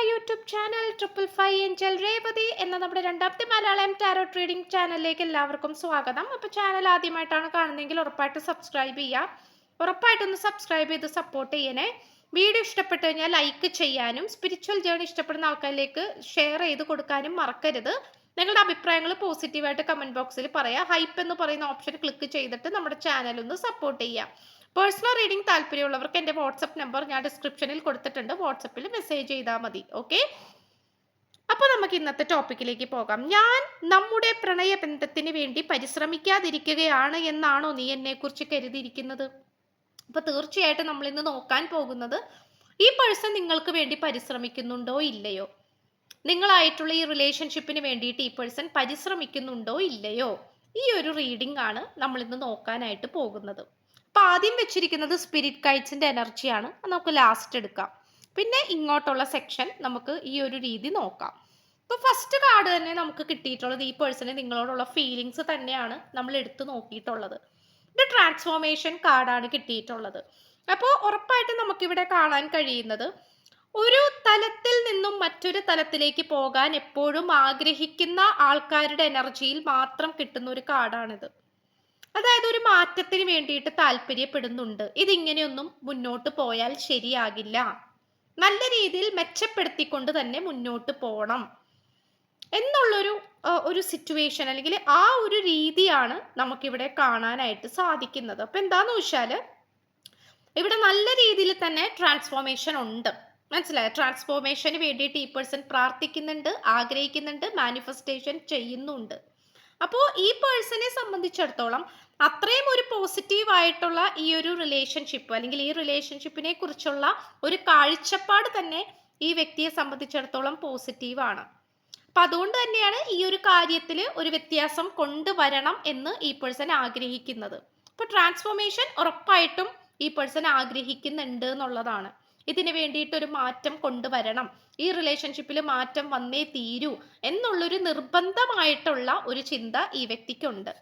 My YouTube channel triple five angel Revathi എന്ന നമ്മുടെ രണ്ടാമത്തെ മലയാളം ടാരോ ട്രേഡിംഗ് ചാനലിലേക്ക് എല്ലാവർക്കും സ്വാഗതം. അപ്പോൾ ചാനൽ ആദ്യമായിട്ടാണ് കാണുന്നതെങ്കിൽ ഉറപ്പായിട്ട് സബ്സ്ക്രൈബ് ചെയ്യുക ഉറപ്പായിട്ടൊന്ന് സബ്സ്ക്രൈബ് ചെയ്ത് സപ്പോർട്ട് ചെയ്യണേ. വീഡിയോ ഇഷ്ടപ്പെട്ടു കഴിഞ്ഞാൽ ലൈക്ക് ചെയ്യാനും സ്പിരിച്വൽ ജേണി ഇഷ്ടപ്പെടുന്ന ആൾക്കാരിലേക്ക് ഷെയർ ചെയ്ത് കൊടുക്കാനും മറക്കരുത്. നിങ്ങളുടെ അഭിപ്രായങ്ങൾ പോസിറ്റീവായിട്ട് കമന്റ് ബോക്സിൽ പറയാം. ഹൈപ്പ് എന്ന് പറയുന്ന ഓപ്ഷൻ ക്ലിക്ക് ചെയ്തിട്ട് നമ്മുടെ ചാനൽ ഒന്ന് സപ്പോർട്ട് ചെയ്യാം. പേഴ്സണൽ റീഡിംഗ് താല്പര്യമുള്ളവർക്ക് എന്റെ വാട്സപ്പ് നമ്പർ ഞാൻ ഡിസ്ക്രിപ്ഷനിൽ കൊടുത്തിട്ടുണ്ട്. വാട്സപ്പിൽ മെസ്സേജ് ചെയ്താൽ മതി. ഓക്കെ അപ്പോൾ നമുക്ക് ഇന്നത്തെ ടോപ്പിക്കിലേക്ക് പോകാം. ഞാൻ നമ്മുടെ പ്രണയബന്ധത്തിന് വേണ്ടി പരിശ്രമിക്കാതിരിക്കുകയാണ് എന്നാണോ നീ എന്നെക്കുറിച്ച് കരുതിയിരിക്കുന്നത്? അപ്പോൾ തീർച്ചയായിട്ടും നമ്മൾ ഇന്ന് നോക്കാൻ പോകുന്നത് ഈ പേഴ്സൺ നിങ്ങൾക്ക് വേണ്ടി പരിശ്രമിക്കുന്നുണ്ടോ ഇല്ലയോ? നിങ്ങളായിട്ടുള്ള ഈ റിലേഷൻഷിപ്പിന് വേണ്ടിയിട്ട് ഈ പേഴ്സൺ പരിശ്രമിക്കുന്നുണ്ടോ ഇല്ലയോ? ഈ ഒരു റീഡിംഗ് ആണ് നമ്മൾ ഇന്ന് നോക്കാനായിട്ട് പോകുന്നത്. അപ്പോൾ ആദ്യം വെച്ചിരിക്കുന്നത് സ്പിരിറ്റ് കൈറ്റ്സിന്റെ എനർജിയാണ് നമുക്ക് ലാസ്റ്റ് എടുക്കാം. പിന്നെ ഇങ്ങോട്ടുള്ള സെക്ഷൻ നമുക്ക് ഈ ഒരു രീതി നോക്കാം. ഇപ്പോൾ ഫസ്റ്റ് കാർഡ് തന്നെ നമുക്ക് കിട്ടിയിട്ടുള്ളത് ഈ പേഴ്സണെ നിങ്ങളോടുള്ള ഫീലിങ്സ് തന്നെയാണ് നമ്മൾ എടുത്തു നോക്കിയിട്ടുള്ളത്. ഇത് ട്രാൻസ്ഫോർമേഷൻ കാർഡാണ് കിട്ടിയിട്ടുള്ളത്. അപ്പോൾ ഉറപ്പായിട്ടും നമുക്കിവിടെ കാണാൻ കഴിയുന്നത് ഒരു തലത്തിൽ നിന്നും മറ്റൊരു തലത്തിലേക്ക് പോകാൻ എപ്പോഴും ആഗ്രഹിക്കുന്ന ആൾക്കാരുടെ എനർജിയിൽ മാത്രം കിട്ടുന്ന ഒരു കാർഡാണിത് അതായത് ഒരു മാറ്റത്തിന് വേണ്ടിയിട്ട് താല്പര്യപ്പെടുന്നുണ്ട്. ഇതിങ്ങനെയൊന്നും മുന്നോട്ട് പോയാൽ ശരിയാകില്ല. നല്ല രീതിയിൽ മെച്ചപ്പെടുത്തിക്കൊണ്ട് തന്നെ മുന്നോട്ട് പോകണം എന്നുള്ളൊരു ഒരു സിറ്റുവേഷൻ അല്ലെങ്കിൽ ആ ഒരു രീതിയാണ് നമുക്കിവിടെ കാണാനായിട്ട് സാധിക്കുന്നത്. അപ്പം എന്താന്ന് വെച്ചാൽ ഇവിടെ നല്ല രീതിയിൽ തന്നെ ട്രാൻസ്ഫോർമേഷൻ ഉണ്ട്. മനസ്സിലായ? ട്രാൻസ്ഫോർമേഷന് വേണ്ടിയിട്ട് ഈ പേഴ്സൺ പ്രാർത്ഥിക്കുന്നുണ്ട് ആഗ്രഹിക്കുന്നുണ്ട് മാനിഫെസ്റ്റേഷൻ ചെയ്യുന്നുണ്ട്. അപ്പോൾ ഈ പേഴ്സണെ സംബന്ധിച്ചിടത്തോളം അത്രയും ഒരു പോസിറ്റീവ് ആയിട്ടുള്ള ഈ ഒരു റിലേഷൻഷിപ്പ് അല്ലെങ്കിൽ ഈ റിലേഷൻഷിപ്പിനെ കുറിച്ചുള്ള ഒരു കാഴ്ചപ്പാട് തന്നെ ഈ വ്യക്തിയെ സംബന്ധിച്ചിടത്തോളം പോസിറ്റീവാണ്. അപ്പം അതുകൊണ്ട് തന്നെയാണ് ഈ ഒരു കാര്യത്തിൽ ഒരു വ്യത്യാസം കൊണ്ടുവരണം എന്ന് ഈ പേഴ്സൺ ആഗ്രഹിക്കുന്നത്. അപ്പോൾ ട്രാൻസ്ഫോർമേഷൻ ഉറപ്പായിട്ടും ഈ പേഴ്സൺ ആഗ്രഹിക്കുന്നുണ്ട് എന്നുള്ളതാണ്. ഇതിന് വേണ്ടിയിട്ട് ഒരു മാറ്റം കൊണ്ടുവരണം. ഈ റിലേഷൻഷിപ്പിൽ മാറ്റം വന്നേ തീരൂ എന്നുള്ളൊരു നിർബന്ധമായിട്ടുള്ള ഒരു ചിന്ത ഈ വ്യക്തിക്കുണ്ട്.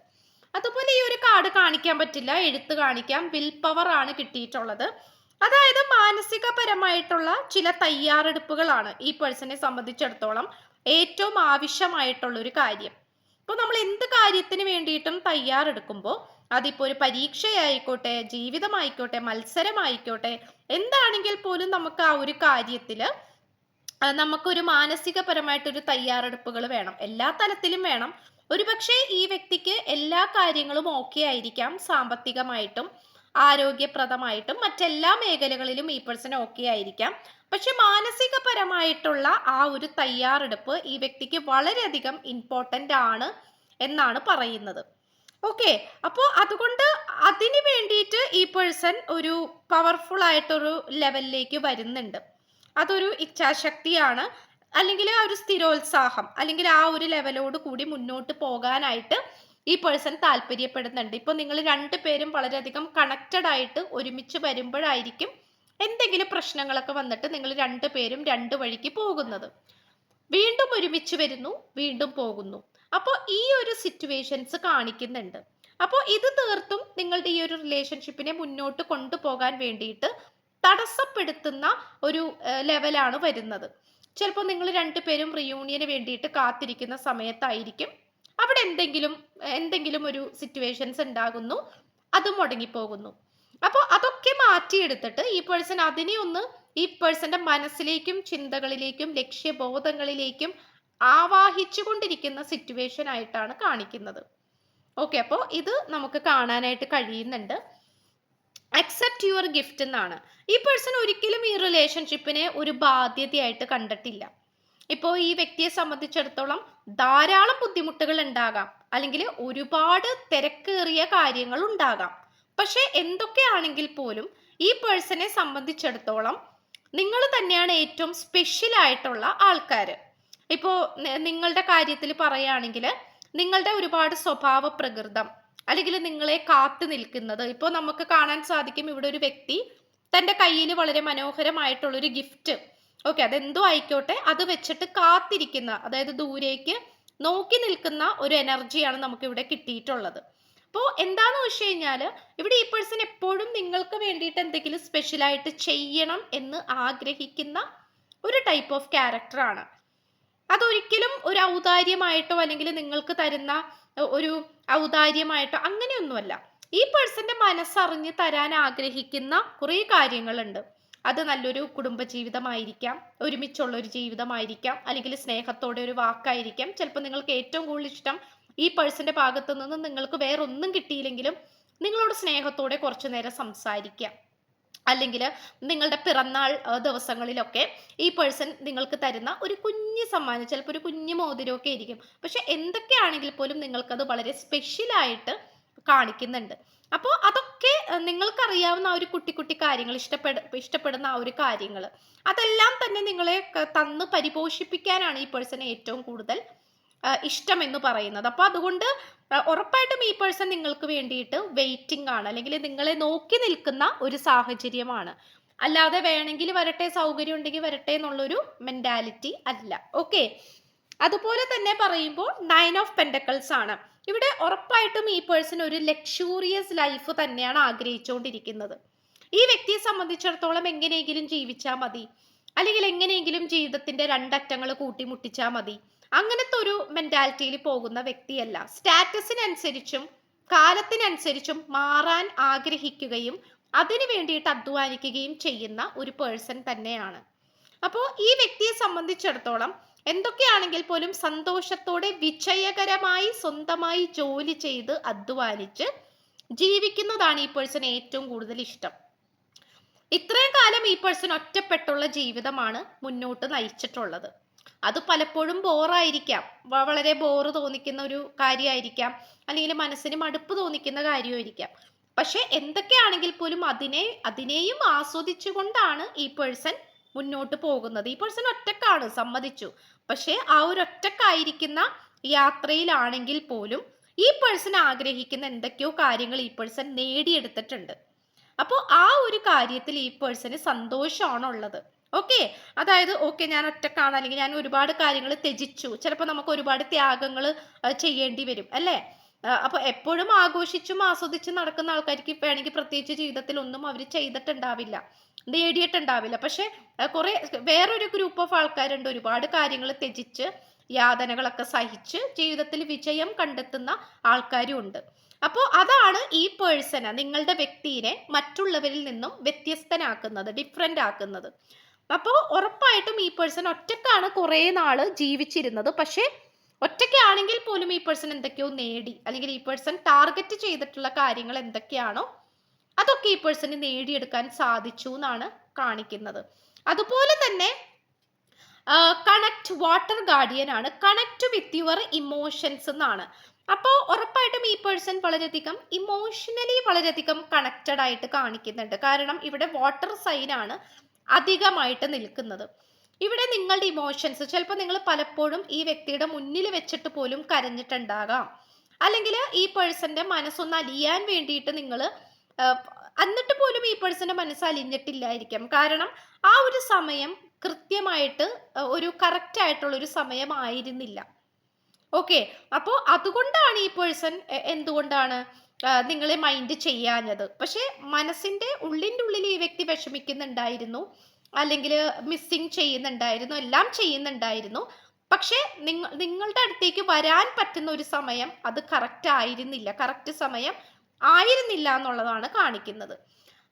അതുപോലെ ഈ ഒരു കാർഡ് കാണിക്കാൻ പറ്റില്ല എഴുത്ത് കാണിക്കാം വിൽ പവർ ആണ് കിട്ടിയിട്ടുള്ളത്. അതായത് മാനസികപരമായിട്ടുള്ള ചില തയ്യാറെടുപ്പുകളാണ് ഈ പേഴ്സണെ സംബന്ധിച്ചിടത്തോളം ഏറ്റവും ആവശ്യമായിട്ടുള്ള ഒരു കാര്യം. ഇപ്പോൾ നമ്മൾ എന്ത് കാര്യത്തിന് വേണ്ടിയിട്ടും തയ്യാറെടുക്കുമ്പോൾ അതിപ്പോ ഒരു പരീക്ഷയായിക്കോട്ടെ ജീവിതമായിക്കോട്ടെ മത്സരമായിക്കോട്ടെ എന്താണെങ്കിൽ പോലും നമുക്ക് ആ ഒരു കാര്യത്തിൽ നമുക്കൊരു മാനസികപരമായിട്ടൊരു തയ്യാറെടുപ്പുകൾ വേണം. എല്ലാ തലത്തിലും വേണം. ഒരുപക്ഷെ ഈ വ്യക്തിക്ക് എല്ലാ കാര്യങ്ങളും ഓക്കെ ആയിരിക്കാം. സാമ്പത്തികമായിട്ടും ആരോഗ്യപ്രദമായിട്ടും മറ്റെല്ലാ മേഖലകളിലും ഈ പേഴ്സൺ ഓക്കെ ആയിരിക്കാം. പക്ഷെ മാനസികപരമായിട്ടുള്ള ആ ഒരു തയ്യാറെടുപ്പ് ഈ വ്യക്തിക്ക് വളരെയധികം ഇമ്പോർട്ടന്റ് ആണ് എന്നാണ് പറയുന്നത്. ഓക്കെ അപ്പോൾ അതുകൊണ്ട് അതിന് വേണ്ടിയിട്ട് ഈ പേഴ്സൺ ഒരു പവർഫുൾ ആയിട്ടൊരു ലെവലിലേക്ക് വരുന്നുണ്ട്. അതൊരു ഇച്ഛാശക്തിയാണ്. അല്ലെങ്കിൽ ആ ഒരു സ്ഥിരോത്സാഹം അല്ലെങ്കിൽ ആ ഒരു ലെവലോട് കൂടി മുന്നോട്ട് പോകാനായിട്ട് ഈ പേഴ്സൺ താല്പര്യപ്പെടുന്നുണ്ട്. ഇപ്പോൾ നിങ്ങൾ രണ്ടുപേരും വളരെയധികം കണക്റ്റഡ് ആയിട്ട് ഒരുമിച്ച് വരുമ്പോഴായിരിക്കും എന്തെങ്കിലും പ്രശ്നങ്ങളൊക്കെ വന്നിട്ട് നിങ്ങൾ രണ്ടുപേരും രണ്ട് വഴിക്ക് പോകുന്നത്. വീണ്ടും ഒരുമിച്ച് വരുന്നു വീണ്ടും പോകുന്നു. അപ്പോൾ ഈ ഒരു സിറ്റുവേഷൻസ് കാണിക്കുന്നുണ്ട്. അപ്പോൾ ഇത് തീർത്തും നിങ്ങളുടെ ഈ ഒരു റിലേഷൻഷിപ്പിനെ മുന്നോട്ട് കൊണ്ടുപോകാൻ വേണ്ടിയിട്ട് തടസ്സപ്പെടുത്തുന്ന ഒരു ലെവലാണ് വരുന്നത്. ചിലപ്പോൾ നിങ്ങൾ രണ്ടുപേരും റിയൂണിയന് വേണ്ടിയിട്ട് കാത്തിരിക്കുന്ന സമയത്തായിരിക്കും. അവിടെ എന്തെങ്കിലും എന്തെങ്കിലും ഒരു സിറ്റുവേഷൻസ് ഉണ്ടാകുന്നു അത് മുടങ്ങിപ്പോകുന്നു. അപ്പോൾ അതൊക്കെ മാറ്റിയെടുത്തിട്ട് ഈ പേഴ്സൺ അതിനെ ഒന്ന് ഈ പേഴ്സന്റെ മനസ്സിലേക്കും ചിന്തകളിലേക്കും ലക്ഷ്യബോധങ്ങളിലേക്കും ആവാഹിച്ചു കൊണ്ടിരിക്കുന്ന സിറ്റുവേഷൻ ആയിട്ടാണ് കാണിക്കുന്നത്. ഓക്കെ അപ്പോൾ ഇത് നമുക്ക് കാണാനായിട്ട് കഴിയുന്നുണ്ട്. അക്സെപ്റ്റ് യുവർ ഗിഫ്റ്റ് എന്നാണ്. ഈ പേഴ്സൺ ഒരിക്കലും ഈ റിലേഷൻഷിപ്പിനെ ഒരു ബാധ്യതയായിട്ട് കണ്ടിട്ടില്ല. ഇപ്പോൾ ഈ വ്യക്തിയെ സംബന്ധിച്ചിടത്തോളം ധാരാളം ബുദ്ധിമുട്ടുകൾ ഉണ്ടാകാം. അല്ലെങ്കിൽ ഒരുപാട് തിരക്കേറിയ കാര്യങ്ങൾ ഉണ്ടാകാം. പക്ഷെ എന്തൊക്കെയാണെങ്കിൽ പോലും ഈ പേഴ്സണെ സംബന്ധിച്ചിടത്തോളം നിങ്ങൾ തന്നെയാണ് ഏറ്റവും സ്പെഷ്യൽ ആയിട്ടുള്ള ആൾക്കാർ ഇപ്പോൾ നിങ്ങളുടെ കാര്യത്തിൽ പറയുകയാണെങ്കിൽ നിങ്ങളുടെ ഒരുപാട് സ്വഭാവ പ്രകൃതം അല്ലെങ്കിൽ നിങ്ങളെ കാത്തു നിൽക്കുന്നത്. ഇപ്പോൾ നമുക്ക് കാണാൻ സാധിക്കും ഇവിടെ ഒരു വ്യക്തി തന്റെ കയ്യിൽ വളരെ മനോഹരമായിട്ടുള്ളൊരു ഗിഫ്റ്റ് ഓക്കെ അതെന്തോ ആയിക്കോട്ടെ അത് വെച്ചിട്ട് കാത്തിരിക്കുന്ന അതായത് ദൂരേക്ക് നോക്കി നിൽക്കുന്ന ഒരു എനർജിയാണ് നമുക്കിവിടെ കിട്ടിയിട്ടുള്ളത്. അപ്പോൾ എന്താണെന്ന് വെച്ച് കഴിഞ്ഞാൽ ഇവിടെ ഈ പേഴ്സൺ എപ്പോഴും നിങ്ങൾക്ക് വേണ്ടിയിട്ട് എന്തെങ്കിലും സ്പെഷ്യലായിട്ട് ചെയ്യണം എന്ന് ആഗ്രഹിക്കുന്ന ഒരു ടൈപ്പ് ഓഫ് ക്യാരക്ടറാണ് അതൊരിക്കലും ഒരു ഔദാര്യമായിട്ടോ അല്ലെങ്കിൽ നിങ്ങൾക്ക് തരുന്ന ഒരു ഔദാര്യമായിട്ടോ അങ്ങനെയൊന്നുമല്ല. ഈ പേഴ്സന്റെ മനസ്സറിഞ്ഞ് തരാൻ ആഗ്രഹിക്കുന്ന കുറേ കാര്യങ്ങളുണ്ട്. അത് നല്ലൊരു കുടുംബജീവിതമായിരിക്കാം ഒരുമിച്ചുള്ള ഒരു ജീവിതമായിരിക്കാം അല്ലെങ്കിൽ സ്നേഹത്തോടെ ഒരു വാക്കായിരിക്കാം. ചിലപ്പോൾ നിങ്ങൾക്ക് ഏറ്റവും കൂടുതൽ ഇഷ്ടം ഈ പേഴ്സന്റെ ഭാഗത്തു നിന്ന് നിങ്ങൾക്ക് വേറെ ഒന്നും കിട്ടിയില്ലെങ്കിലും നിങ്ങളോട് സ്നേഹത്തോടെ കുറച്ചു നേരം സംസാരിക്കാം. അല്ലെങ്കിൽ നിങ്ങളുടെ പിറന്നാൾ ദിവസങ്ങളിലൊക്കെ ഈ പേഴ്സൺ നിങ്ങൾക്ക് തരുന്ന ഒരു കുഞ്ഞ് സമ്മാനം ചിലപ്പോൾ ഒരു കുഞ്ഞ് മോതിരമൊക്കെ ആയിരിക്കും. പക്ഷെ എന്തൊക്കെയാണെങ്കിൽ പോലും നിങ്ങൾക്കത് വളരെ സ്പെഷ്യലായിട്ട് കാണിക്കുന്നുണ്ട്. അപ്പോൾ അതൊക്കെ നിങ്ങൾക്കറിയാവുന്ന ആ ഒരു കുട്ടി കുട്ടി കാര്യങ്ങൾ ഇഷ്ടപ്പെട ഇഷ്ടപ്പെടുന്ന ആ ഒരു കാര്യങ്ങൾ അതെല്ലാം തന്നെ നിങ്ങളെ തന്ന് പരിപോഷിപ്പിക്കാനാണ് ഈ പേഴ്സൺ ഏറ്റവും കൂടുതൽ ഇഷ്ടം എന്ന് പറയുന്നത്. അപ്പോൾ അതുകൊണ്ട് ഉറപ്പായിട്ടും ഈ പേഴ്സൺ നിങ്ങൾക്ക് വേണ്ടിയിട്ട് വെയിറ്റിംഗ് ആണ്. അല്ലെങ്കിൽ നിങ്ങളെ നോക്കി നിൽക്കുന്ന ഒരു സാഹചര്യമാണ്. അല്ലാതെ വേണമെങ്കിൽ വരട്ടെ സൗകര്യം ഉണ്ടെങ്കിൽ വരട്ടെ എന്നുള്ളൊരു മെന്റാലിറ്റി അല്ല. ഓക്കെ അതുപോലെ തന്നെ പറയുമ്പോൾ നയൻ ഓഫ് പെൻഡക്കിൾസ് ആണ്. ഇവിടെ ഉറപ്പായിട്ടും ഈ പേഴ്സൺ ഒരു ലക്ഷൂറിയസ് ലൈഫ് തന്നെയാണ് ആഗ്രഹിച്ചുകൊണ്ടിരിക്കുന്നത്. ഈ വ്യക്തിയെ സംബന്ധിച്ചിടത്തോളം എങ്ങനെയെങ്കിലും ജീവിച്ചാൽ മതി. അല്ലെങ്കിൽ എങ്ങനെയെങ്കിലും ജീവിതത്തിന്റെ രണ്ടറ്റങ്ങൾ കൂട്ടിമുട്ടിച്ചാൽ മതി. അങ്ങനത്തെ ഒരു മെന്റാലിറ്റിയിൽ പോകുന്ന വ്യക്തിയല്ല. സ്റ്റാറ്റസിനനുസരിച്ചും കാലത്തിനനുസരിച്ചും മാറാൻ ആഗ്രഹിക്കുകയും അതിനു വേണ്ടിയിട്ട് അധ്വാനിക്കുകയും ചെയ്യുന്ന ഒരു പേഴ്സൺ തന്നെയാണ്. അപ്പോൾ ഈ വ്യക്തിയെ സംബന്ധിച്ചിടത്തോളം എന്തൊക്കെയാണെങ്കിൽ പോലും സന്തോഷത്തോടെ വിജയകരമായി സ്വന്തമായി ജോലി ചെയ്ത് അധ്വാനിച്ച് ജീവിക്കുന്നതാണ് ഈ പേഴ്സൺ ഏറ്റവും കൂടുതൽ ഇഷ്ടം. ഇത്രയും കാലം ഈ പേഴ്സൺ ഒറ്റപ്പെട്ടുള്ള ജീവിതമാണ് മുന്നോട്ട് നയിച്ചിട്ടുള്ളത്. അത് പലപ്പോഴും ബോറായിരിക്കാം. വളരെ ബോറ് തോന്നിക്കുന്ന ഒരു കാര്യമായിരിക്കാം അല്ലെങ്കിൽ മനസ്സിന് മടുപ്പ് തോന്നിക്കുന്ന കാര്യമായിരിക്കാം. പക്ഷെ എന്തൊക്കെയാണെങ്കിൽ പോലും അതിനെ അതിനെയും ആസ്വദിച്ചുകൊണ്ടാണ് ഈ പേഴ്സൺ മുന്നോട്ട് പോകുന്നത്. ഈ പേഴ്സൺ ഒറ്റക്കാണ് സമ്മതിച്ചു. പക്ഷേ ആ ഒരു ഒറ്റക്കായിരിക്കുന്ന യാത്രയിലാണെങ്കിൽ പോലും ഈ പേഴ്സൺ ആഗ്രഹിക്കുന്ന എന്തൊക്കെയോ കാര്യങ്ങൾ ഈ പേഴ്സൺ നേടിയെടുത്തിട്ടുണ്ട്. അപ്പോൾ ആ ഒരു കാര്യത്തിൽ ഈ പേഴ്സന് സന്തോഷമാണുള്ളത്. ഓക്കെ അതായത് ഓക്കെ ഞാൻ ഒറ്റക്കാണ്. അല്ലെങ്കിൽ ഞാൻ ഒരുപാട് കാര്യങ്ങൾ ത്യജിച്ചു. ചിലപ്പോൾ നമുക്ക് ഒരുപാട് ത്യാഗങ്ങൾ ചെയ്യേണ്ടി വരും. അല്ലേ? അപ്പോൾ എപ്പോഴും ആഘോഷിച്ചും ആസ്വദിച്ചും നടക്കുന്ന ആൾക്കാർക്ക് വേണമെങ്കിൽ പ്രത്യേകിച്ച് ജീവിതത്തിൽ ഒന്നും അവർ ചെയ്തിട്ടുണ്ടാവില്ല നേടിയിട്ടുണ്ടാവില്ല. പക്ഷെ കുറെ വേറൊരു ഗ്രൂപ്പ് ഓഫ് ആൾക്കാരുണ്ട്. ഒരുപാട് കാര്യങ്ങൾ ത്യജിച്ച് യാതനകളൊക്കെ സഹിച്ച് ജീവിതത്തിൽ വിജയം കണ്ടെത്തുന്ന ആൾക്കാരും ഉണ്ട് അപ്പോൾ അതാണ് ഈ പേഴ്സണ് നിങ്ങളുടെ വ്യക്തിയെ മറ്റുള്ളവരിൽ നിന്നും വ്യത്യസ്തനാക്കുന്നത് ഡിഫറെന്റ് ആക്കുന്നത്. അപ്പോൾ ഉറപ്പായിട്ടും ഈ പേഴ്സൺ ഒറ്റക്കാണ് കുറേ നാൾ ജീവിച്ചിരുന്നത്. പക്ഷേ ഒറ്റയ്ക്കാണെങ്കിൽ പോലും ഈ പേഴ്സൺ എന്തൊക്കെയോ നേടി. അല്ലെങ്കിൽ ഈ പേഴ്സൺ ടാർഗറ്റ് ചെയ്തിട്ടുള്ള കാര്യങ്ങൾ എന്തൊക്കെയാണോ അതൊക്കെ ഈ പേഴ്സണ് നേടിയെടുക്കാൻ സാധിച്ചു എന്നാണ് കാണിക്കുന്നത്. അതുപോലെ തന്നെ കണക്ട് വാട്ടർ ഗാർഡിയൻ ആണ്. കണക്ട് വിത്ത് യുവർ ഇമോഷൻസ് എന്നാണ്. അപ്പോൾ ഉറപ്പായിട്ടും ഈ പേഴ്സൺ വളരെയധികം ഇമോഷണലി വളരെയധികം കണക്റ്റഡ് ആയിട്ട് കാണിക്കുന്നുണ്ട്. കാരണം ഇവിടെ വാട്ടർ സൈൻ ആണ്. അധികമായിട്ട് നിൽക്കുന്നത്. ഇവിടെ നിങ്ങളുടെ ഇമോഷൻസ് ചിലപ്പോൾ നിങ്ങൾ പലപ്പോഴും ഈ വ്യക്തിയുടെ മുന്നിൽ വെച്ചിട്ട് പോലും കരഞ്ഞിട്ടുണ്ടാകാം. അല്ലെങ്കിൽ ഈ പേഴ്സന്റെ മനസ്സൊന്ന് അലിയാൻ വേണ്ടിയിട്ട് നിങ്ങൾ എന്നിട്ട് പോലും ഈ പേഴ്സന്റെ മനസ്സ് അലിഞ്ഞിട്ടില്ലായിരിക്കാം. കാരണം ആ ഒരു സമയം കൃത്യമായിട്ട് ഒരു കറക്റ്റ് ആയിട്ടുള്ള ഒരു സമയമായിരുന്നില്ല ഓക്കെ. അപ്പോൾ അതുകൊണ്ടാണ് ഈ പേഴ്സൺ എന്തുകൊണ്ടാണ്? നിങ്ങളെ മൈൻഡ് ചെയ്യാഞ്ഞത്. പക്ഷെ മനസ്സിന്റെ ഉള്ളിന്റെ ഉള്ളിൽ ഈ വ്യക്തി വിഷമിക്കുന്നുണ്ടായിരുന്നു. അല്ലെങ്കിൽ മിസ്സിങ് ചെയ്യുന്നുണ്ടായിരുന്നു. എല്ലാം ചെയ്യുന്നുണ്ടായിരുന്നു. പക്ഷേ നിങ്ങൾ നിങ്ങളുടെ അടുത്തേക്ക് വരാൻ പറ്റുന്ന ഒരു സമയം അത് കറക്റ്റ് ആയിരുന്നില്ല. കറക്റ്റ് സമയം ആയിരുന്നില്ല എന്നുള്ളതാണ് കാണിക്കുന്നത്.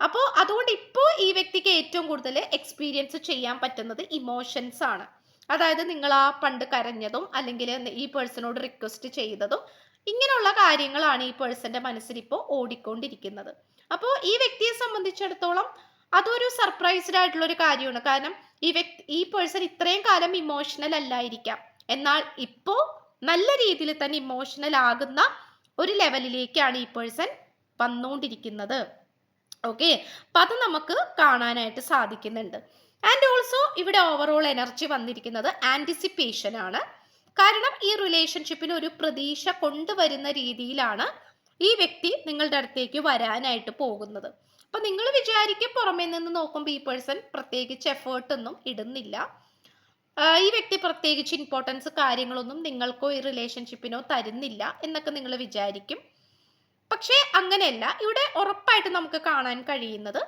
അപ്പോൾ അതുകൊണ്ട് ഇപ്പോൾ ഈ വ്യക്തിക്ക് ഏറ്റവും കൂടുതൽ എക്സ്പീരിയൻസ് ചെയ്യാൻ പറ്റുന്നത് ഇമോഷൻസ് ആണ്. അതായത് നിങ്ങൾ ആ പണ്ട് കരഞ്ഞതും അല്ലെങ്കിൽ ഈ പേഴ്സണോട് റിക്വസ്റ്റ് ചെയ്തതും ഇങ്ങനെയുള്ള കാര്യങ്ങളാണ് ഈ പേഴ്സന്റെ മനസ്സിൽ ഇപ്പോൾ ഓടിക്കൊണ്ടിരിക്കുന്നത്. അപ്പോൾ ഈ വ്യക്തിയെ സംബന്ധിച്ചിടത്തോളം അതൊരു സർപ്രൈസ്ഡ് ആയിട്ടുള്ള ഒരു കാര്യമാണ്. കാരണം ഈ വ്യക്തി ഈ പേഴ്സൺ ഇത്രയും കാലം ഇമോഷണൽ അല്ലായിരിക്കാം. എന്നാൽ ഇപ്പോൾ നല്ല രീതിയിൽ തന്നെ ഇമോഷണൽ ആകുന്ന ഒരു ലെവലിലേക്കാണ് ഈ പേഴ്സൺ വന്നുകൊണ്ടിരിക്കുന്നത് ഓക്കെ അപ്പം അത് നമുക്ക് കാണാനായിട്ട് സാധിക്കുന്നുണ്ട്. ആൻഡ് ഓൾസോ ഇവിടെ ഓവറോൾ എനർജി വന്നിരിക്കുന്നത് ആന്റിസിപ്പേഷൻ ആണ്. കാരണം ഈ റിലേഷൻഷിപ്പിന് ഒരു പ്രതീക്ഷ കൊണ്ടുവരുന്ന രീതിയിലാണ് ഈ വ്യക്തി നിങ്ങളുടെ അടുത്തേക്ക് വരാനായിട്ട് പോകുന്നത്. അപ്പൊ നിങ്ങൾ വിചാരിക്കും പുറമേ നിന്ന് നോക്കുമ്പോൾ ഈ പേഴ്സൺ പ്രത്യേകിച്ച് എഫേർട്ടൊന്നും ഇടുന്നില്ല. ഈ വ്യക്തി പ്രത്യേകിച്ച് ഇമ്പോർട്ടൻസ് കാര്യങ്ങളൊന്നും നിങ്ങൾക്കോ ഈ റിലേഷൻഷിപ്പിനോ തരുന്നില്ല എന്നൊക്കെ നിങ്ങൾ വിചാരിക്കും. പക്ഷേ അങ്ങനെയല്ല. ഇവിടെ ഉറപ്പായിട്ട് നമുക്ക് കാണാൻ കഴിയുന്നത്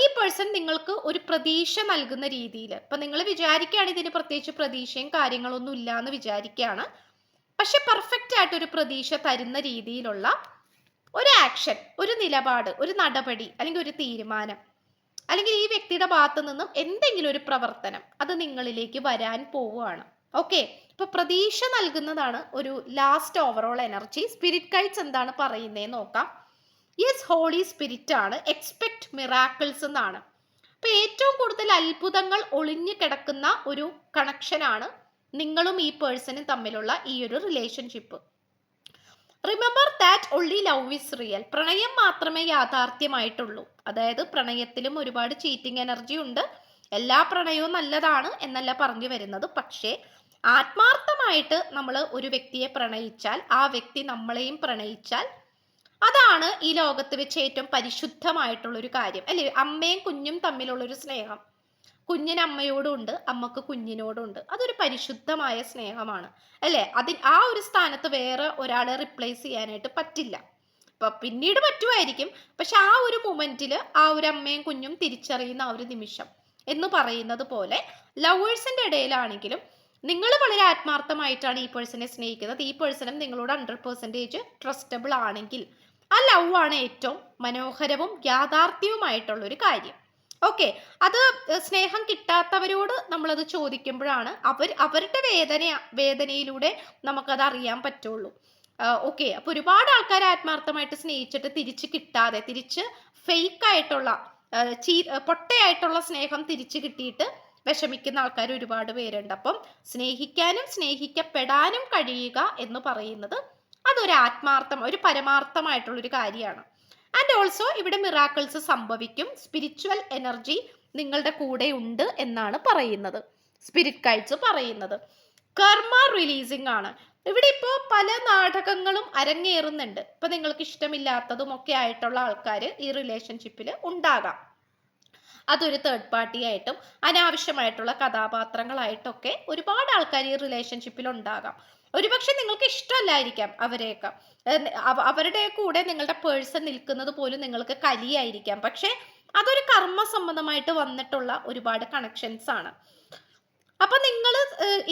ഈ പേഴ്സൺ നിങ്ങൾക്ക് ഒരു പ്രതീക്ഷ നൽകുന്ന രീതിയിൽ ഇപ്പൊ നിങ്ങൾ വിചാരിക്കുകയാണ് ഇതിന് പ്രത്യേകിച്ച് പ്രതീക്ഷയും കാര്യങ്ങളൊന്നും ഇല്ല എന്ന് വിചാരിക്കുകയാണ് പക്ഷെ പെർഫെക്റ്റ് ആയിട്ട് ഒരു പ്രതീക്ഷ തരുന്ന രീതിയിലുള്ള ഒരു ആക്ഷൻ ഒരു നിലപാട് ഒരു നടപടി അല്ലെങ്കിൽ ഒരു തീരുമാനം അല്ലെങ്കിൽ ഈ വ്യക്തിയുടെ ഭാഗത്ത് നിന്നും എന്തെങ്കിലും ഒരു പ്രവർത്തനം അത് നിങ്ങളിലേക്ക് വരാൻ പോവുകയാണ്. ഓക്കെ ഇപ്പൊ പ്രതീക്ഷ നൽകുന്നതാണ് ഒരു last overall energy spirit guides എന്താണ് പറയുന്നത് നോക്കാം. യെസ് ഹോളി സ്പിരിറ്റ് ആണ്. എക്സ്പെക്ട് മിറാക്കിൾസ് എന്നാണ്. അപ്പൊ ഏറ്റവും കൂടുതൽ അത്ഭുതങ്ങൾ ഒളിഞ്ഞു കിടക്കുന്ന ഒരു കണക്ഷനാണ് നിങ്ങളും ഈ പേഴ്സണും തമ്മിലുള്ള ഈ ഒരു relationship remember that only love is real പ്രണയം മാത്രമേ യാഥാർത്ഥ്യമായിട്ടുള്ളൂ. അതായത് പ്രണയത്തിലും ഒരുപാട് ചീറ്റിംഗ് എനർജി ഉണ്ട്. എല്ലാ പ്രണയവും നല്ലതാണ് എന്നല്ല പറഞ്ഞു വരുന്നത്. പക്ഷേ ആത്മാർത്ഥമായിട്ട് നമ്മൾ ഒരു വ്യക്തിയെ പ്രണയിച്ചാൽ ആ വ്യക്തി നമ്മളെയും പ്രണയിച്ചാൽ അതാണ് ഈ ലോകത്ത് വെച്ച് ഏറ്റവും പരിശുദ്ധമായിട്ടുള്ള ഒരു കാര്യം. അല്ലെ? അമ്മയും കുഞ്ഞും തമ്മിലുള്ള ഒരു സ്നേഹം. കുഞ്ഞിന് അമ്മയോടുണ്ട് അമ്മയ്ക്ക് കുഞ്ഞിനോടുണ്ട്. അതൊരു പരിശുദ്ധമായ സ്നേഹമാണ്. അല്ലേ? അതിൽ ആ ഒരു സ്ഥാനത്ത് വേറെ ഒരാളെ റിപ്ലേസ് ചെയ്യാനായിട്ട് പറ്റില്ല. അപ്പൊ പിന്നീട് പറ്റുമായിരിക്കും. പക്ഷെ ആ ഒരു മൊമെന്റിൽ ആ ഒരു അമ്മയും കുഞ്ഞും തിരിച്ചറിയുന്ന ആ ഒരു നിമിഷം എന്ന് പറയുന്നത് പോലെ ലവേഴ്സിന്റെ ഇടയിലാണെങ്കിലും നിങ്ങൾ വളരെ ആത്മാർത്ഥമായിട്ടാണ് ഈ പേഴ്സണെ സ്നേഹിക്കുന്നത്. ഈ പേഴ്സണും നിങ്ങളോട് ഹൺഡ്രഡ് പെർസെന്റേജ് ട്രസ്റ്റബിൾ ആണെങ്കിൽ ആ ലവ് ആണ് ഏറ്റവും മനോഹരവും യാഥാർത്ഥ്യവുമായിട്ടുള്ള ഒരു കാര്യം. ഓക്കെ അത് സ്നേഹം കിട്ടാത്തവരോട് നമ്മളത് ചോദിക്കുമ്പോഴാണ് അവർ അവരുടെ വേദന വേദനയിലൂടെ നമുക്കത് അറിയാൻ പറ്റുള്ളൂ. ഓക്കെ അപ്പൊ ഒരുപാട് ആൾക്കാർ ആത്മാർത്ഥമായിട്ട് സ്നേഹിച്ചിട്ട് തിരിച്ച് കിട്ടാതെ തിരിച്ച് ഫേക്ക് ആയിട്ടുള്ള ചീ പൊട്ടയായിട്ടുള്ള സ്നേഹം തിരിച്ച് കിട്ടിയിട്ട് വിഷമിക്കുന്ന ആൾക്കാർ ഒരുപാട് പേരുണ്ട്. അപ്പം സ്നേഹിക്കാനും സ്നേഹിക്കപ്പെടാനും കഴിയുക എന്ന് പറയുന്നത് അതൊരു ആത്മാർത്ഥം ഒരു പരമാർത്ഥമായിട്ടുള്ളൊരു കാര്യമാണ്. ആൻഡ് ഓൾസോ ഇവിടെ മിറാക്കിൾസ് സംഭവിക്കും. സ്പിരിച്വൽ എനർജി നിങ്ങളുടെ കൂടെ ഉണ്ട് എന്നാണ് പറയുന്നത്. സ്പിരിറ്റ് ഗൈഡ്സ് പറയുന്നത്. കർമ്മ റിലീസിംഗ് ആണ്. ഇവിടെ ഇപ്പോൾ പല നാടകങ്ങളും അരങ്ങേറുന്നുണ്ട്. ഇപ്പൊ നിങ്ങൾക്ക് ഇഷ്ടമില്ലാത്തതും ഒക്കെ ആയിട്ടുള്ള ആൾക്കാർ ഈ റിലേഷൻഷിപ്പിൽ ഉണ്ടാകാം. അതൊരു തേർഡ് പാർട്ടി ആയിട്ടും അനാവശ്യമായിട്ടുള്ള കഥാപാത്രങ്ങളായിട്ടൊക്കെ ഒരുപാട് ആൾക്കാർ ഈ റിലേഷൻഷിപ്പിൽ ഉണ്ടാകാം. ഒരുപക്ഷെ നിങ്ങൾക്ക് ഇഷ്ടമല്ലായിരിക്കാം അവരെയൊക്കെ. അവരുടെ കൂടെ നിങ്ങളുടെ പേഴ്സൺ നിൽക്കുന്നത് പോലും നിങ്ങൾക്ക് കലിയായിരിക്കാം. പക്ഷെ അതൊരു കർമ്മ സംബന്ധമായിട്ട് വന്നിട്ടുള്ള ഒരുപാട് കണക്ഷൻസ് ആണ്. അപ്പൊ നിങ്ങൾ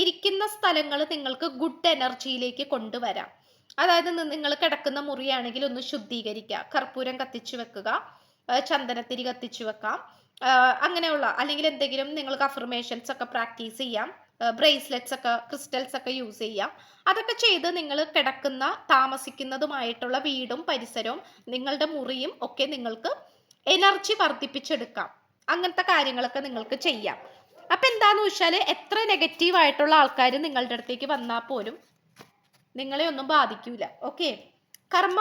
ഇരിക്കുന്ന സ്ഥലങ്ങൾ നിങ്ങൾക്ക് ഗുഡ് എനർജിയിലേക്ക് കൊണ്ടുവരാം. അതായത് നിങ്ങൾ കിടക്കുന്ന മുറിയാണെങ്കിൽ ഒന്ന് ശുദ്ധീകരിക്കുക. കർപ്പൂരം കത്തിച്ചു വെക്കുക ചന്ദനത്തിരി കത്തിച്ചു വെക്കാം. അങ്ങനെയുള്ള അല്ലെങ്കിൽ എന്തെങ്കിലും നിങ്ങൾക്ക് അഫർമേഷൻസ് ഒക്കെ പ്രാക്ടീസ് ചെയ്യാം. ബ്രേസ്ലെറ്റ്സ് ഒക്കെ ക്രിസ്റ്റൽസ് ഒക്കെ യൂസ് ചെയ്യാം. അതൊക്കെ ചെയ്ത് നിങ്ങൾ കിടക്കുന്ന താമസിക്കുന്നതുമായിട്ടുള്ള വീടും പരിസരവും നിങ്ങളുടെ മുറിയും ഒക്കെ നിങ്ങൾക്ക് എനർജി വർദ്ധിപ്പിച്ചെടുക്കാം. അങ്ങനത്തെ കാര്യങ്ങളൊക്കെ നിങ്ങൾക്ക് ചെയ്യാം. അപ്പൊ എന്താന്ന് വെച്ചാൽ എത്ര നെഗറ്റീവ് ആയിട്ടുള്ള ആൾക്കാർ നിങ്ങളുടെ അടുത്തേക്ക് വന്നാൽ പോലും നിങ്ങളെ ഒന്നും ബാധിക്കൂല. ഓക്കെ കർമ്മ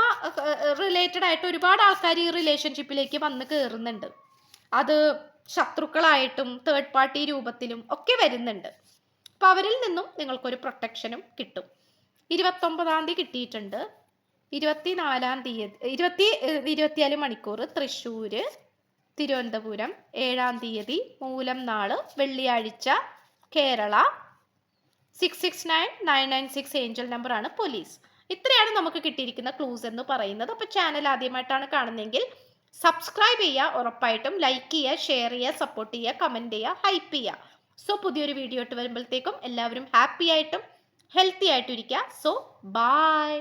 റിലേറ്റഡ് ആയിട്ട് ഒരുപാട് ആൾക്കാർ ഈ റിലേഷൻഷിപ്പിലേക്ക് വന്ന് കയറുന്നുണ്ട് അത് ശത്രുക്കളായിട്ടും തേർഡ് പാർട്ടി രൂപത്തിലും ഒക്കെ വരുന്നുണ്ട്. അപ്പോൾ അവരിൽ നിന്നും നിങ്ങൾക്കൊരു പ്രൊട്ടക്ഷനും കിട്ടും. ഇരുപത്തൊമ്പതാം തീയതി കിട്ടിയിട്ടുണ്ട്. ഇരുപത്തിനാലാം തീയതി ഇരുപത്തി ഇരുപത്തിനാല് മണിക്കൂർ തൃശ്ശൂർ തിരുവനന്തപുരം ഏഴാം തീയതി മൂലം നാൾ വെള്ളിയാഴ്ച Kerala. Six six nine nine nine six angel നമ്പറാണ് പോലീസ് ഇത്രയാണ് നമുക്ക് കിട്ടിയിരിക്കുന്ന ക്ലൂസ് എന്ന് പറയുന്നത്. അപ്പോൾ ചാനൽ ആദ്യമായിട്ടാണ് കാണുന്നതെങ്കിൽ സബ്സ്ക്രൈബ് ചെയ്യുക. ഉറപ്പായിട്ടും ലൈക്ക് ചെയ്യുക ഷെയർ ചെയ്യുക സപ്പോർട്ട് ചെയ്യുക കമന്റ് ചെയ്യുക ഹൈപ്പ് ചെയ്യുക. സോ പുതിയൊരു വീഡിയോ ഇട്ട് വരുമ്പോഴത്തേക്കും എല്ലാവരും ഹാപ്പി ആയിട്ടും ഹെൽത്തി ആയിട്ടും ഇരിക്കുക. So bye